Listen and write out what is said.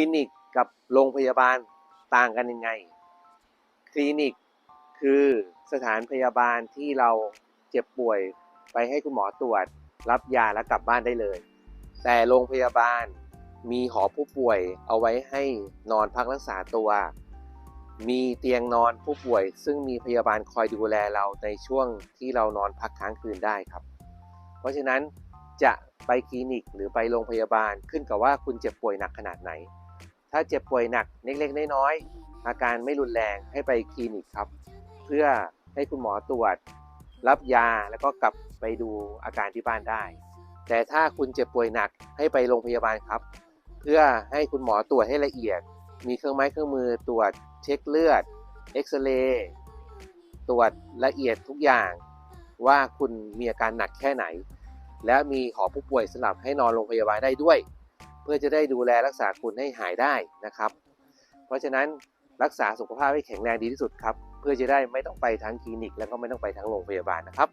คลินิกกับโรงพยาบาลต่างกันยังไง คลินิกคือสถานพยาบาลที่เราเจ็บป่วยไปให้คุณหมอตรวจ รับยาแล้วกลับบ้านได้เลย แต่โรงพยาบาลมีหอผู้ป่วยเอาไว้ให้นอนพักรักษาตัว มีเตียงนอนผู้ป่วย ซึ่งมีพยาบาลคอยดูแลเราในช่วงที่เรานอนพักค้างคืนได้ครับ เพราะฉะนั้นจะไปคลินิกหรือไปโรงพยาบาลขึ้นกับว่าคุณเจ็บป่วยหนักขนาดไหน ถ้าเจ็บป่วยหนักเล็กๆน้อยๆอาการไม่รุนแรงให้ไปคลินิกครับ เพื่อให้คุณหมอตรวจ รับยาแล้วก็กลับไปดูอาการที่บ้านได้ แต่ถ้าคุณเจ็บป่วยหนักให้ไปโรงพยาบาลครับ เพื่อให้คุณหมอตรวจให้ละเอียด มีเครื่องไม้เครื่องมือตรวจเช็คเลือดเอ็กซเรย์ตรวจละเอียดทุกอย่างว่าคุณมีอาการหนักแค่ไหน และมีหอผู้ป่วยสำหรับให้นอนโรงพยาบาลได้ด้วย พื่อจะได้ดูแลรักษาคุณให้หายได้นะครับ เพราะฉะนั้นรักษาสุขภาพให้แข็งแรงดีที่สุดครับ เพื่อจะได้ไม่ต้องไปทั้งคลินิก แล้วก็ไม่ต้องไปทั้งโรงพยาบาลนะครับ